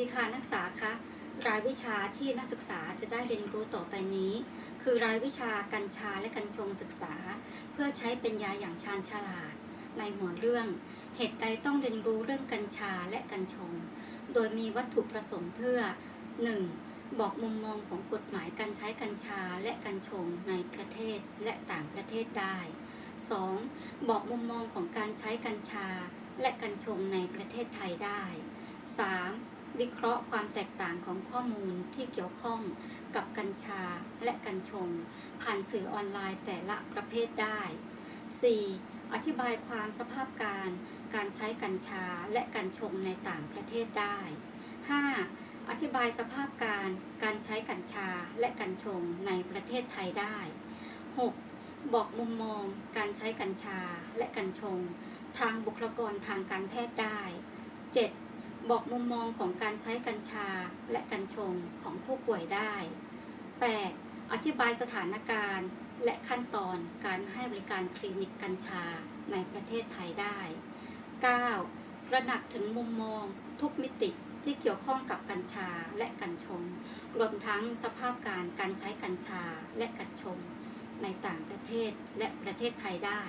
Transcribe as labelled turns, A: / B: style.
A: นักศึกษาคะรายวิชาที่นักศึกษาจะได้เรียนรู้ต่อไปนี้ คือรายวิชากัญชาและกัญชงศึกษา เพื่อใช้เป็นยาอย่างชาญฉลาด ในหัวเรื่อง เหตุใดต้องเรียนรู้เรื่องกัญชาและกัญชง โดยมีวัตถุประสงค์เพื่อ 1. บอกมุมมองของกฎหมายการใช้กัญชาและกัญชงในประเทศและต่างประเทศได้ 2. บอกมุมมองของการใช้กัญชาและกัญชงในประเทศไทยได้ 3. วิเคราะห์ความแตกต่างของข้อมูลที่เกี่ยวข้องกับกัญชาและกัญชง ผ่านสื่อออนไลน์แต่ละประเภทได้ 4. อธิบายความสภาพการ การใช้กัญชาและกัญชงในต่างประเทศได้ 5. อธิบายสภาพการ การใช้กัญชาและกัญชงในประเทศไทยได้ 6. บอกมุมมองการใช้กัญชาและกัญชง ทางบุคลากรทางการแพทย์ได้ 7. บอกมุมมองของการใช้กัญชาและกัญชงของผู้ป่วยได้ 8. อธิบายสถานการณ์ และขั้นตอนการให้บริการคลินิกกัญชาในประเทศไทยได้ 9. ตระหนักถึงมุมมองทุกมิติที่เกี่ยวข้องกับกัญชาและกัญชง รวมทั้งสภาพการการใช้กัญชาและกัญชงในต่างประเทศและประเทศไทยได้